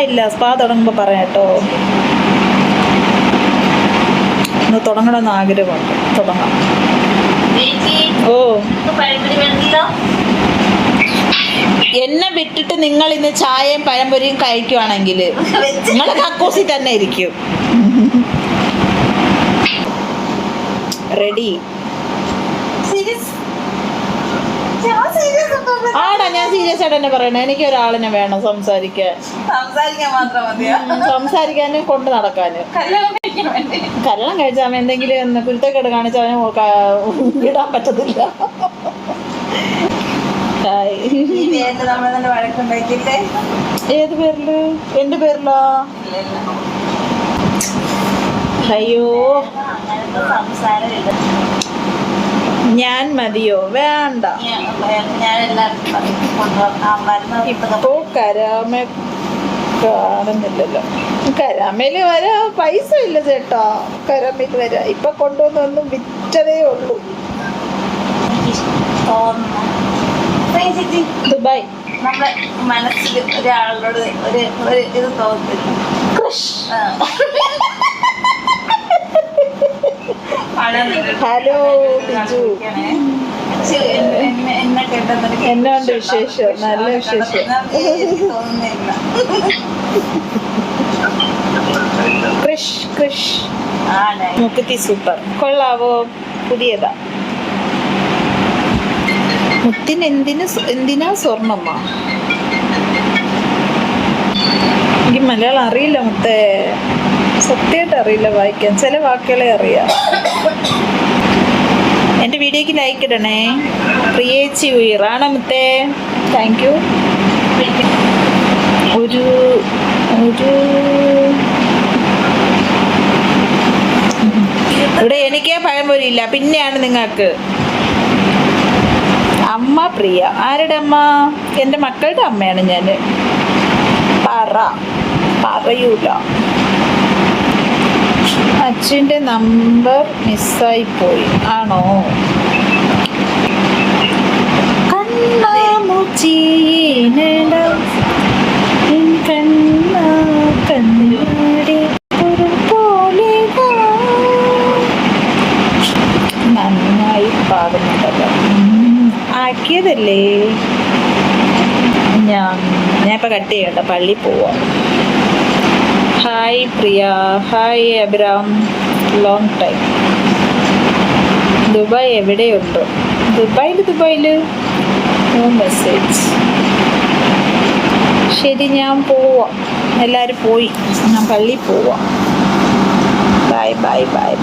ഇല്ല. സ്പാ തുടങ്ങുമ്പോൾ പറയാം കേട്ടോ. ഒന്ന് തുടങ്ങണമെന്ന് ആഗ്രഹമുണ്ട്. തുടങ്ങാം. ഓ. എന്നെ വിട്ടിട്ട് നിങ്ങൾ ഇന്ന് ചായയും പഴംപൊരിയും കഴിക്കുവാണെങ്കിൽ നിങ്ങൾ കക്കൂസി തന്നെ ഇരിക്കും. റെഡി സീരിയസ് ഞാൻ സീരിയസ് ആടാ ഞാൻ സീരിയസ് ആയിട്ട് തന്നെ പറയണേ. എനിക്ക് ഒരാളിനെ വേണം സംസാരിക്കാൻ. സംസാരിക്കാൻ മാത്രം മതിയോ? സംസാരിക്കാനും കൊണ്ട് നടക്കാനും. കല്യാണം കഴിച്ചാൽ അവൻ എന്തെങ്കിലും കുരുത്തക്കേട് കാണിച്ചാൽ ഇടാൻ വിടാൻ പറ്റത്തില്ല ഏത് പേരിൽ? എന്റെ പേരിലോ? അയ്യോ. സംസാരം മതിയോ? വേണ്ട. ഇപ്പോ കരാമ കാണുന്നില്ലല്ലോ കരാമയിൽ വരാ പൈസ ഇല്ല ചേട്ടാ. കരാമയിൽ വരാ. ഇപ്പൊ കൊണ്ടുവന്നൊന്നും വിറ്റതേ ഉള്ളൂ. ദുബായ്. നമ്മുടെ മനസ്സിൽ ഒരാളോട് ഒരു ഒരു ഇത് തോന്നില്ല തരും. ഹലോ ബിജു എന്നാണ്ട് വിശേഷം? നല്ല വിശേഷം. കൃഷ് ആണ് മുക്കുത്തി സൂപ്പർ. കൊള്ളാവോ? പുതിയതാ. മുത്തിന് എന്തിന് എന്തിനാ സ്വർണമ്മ എനിക്ക് മലയാളം അറിയില്ല മുത്തേ. സത്യമായിട്ട് അറിയില്ല വായിക്കാൻ. ചില വാക്കുകളെ അറിയാം. എന്റെ വീഡിയോക്ക് ലൈക്ക് ഇടണേ പ്രിയേച്ചി ഉയറാണ് മുത്തേ? താങ്ക് യു ഒരു ഒരു. ഇവിടെ എനിക്കേ പഴംപൊരിയില്ല പിന്നെയാണ് നിങ്ങൾക്ക്. അമ്മ പ്രിയ. ആരുടെ അമ്മ? എന്റെ മക്കളുടെ അമ്മയാണ് ഞാൻ പറ. പറയൂല. അച്ഛന്റെ നമ്പർ മിസ്സായി പോയി. ആണോ? നന്നായി പാടുന്നുണ്ടല്ലോ. ആക്കിയതല്ലേ? ഞാൻ ഇപ്പം കട്ട് ചെയ്യട്ടെ പള്ളി പോവാം. Hi Priya hi Abram. Long time Dubai എവിടെയുണ്ടോ? ദുബായിൽ ദുബായിൽ നോ മെസ്സേജ് ശരി ഞാൻ പോവാം. എല്ലാവരും പോയി. ഞാൻ പള്ളി പോവാം. Bye bye bye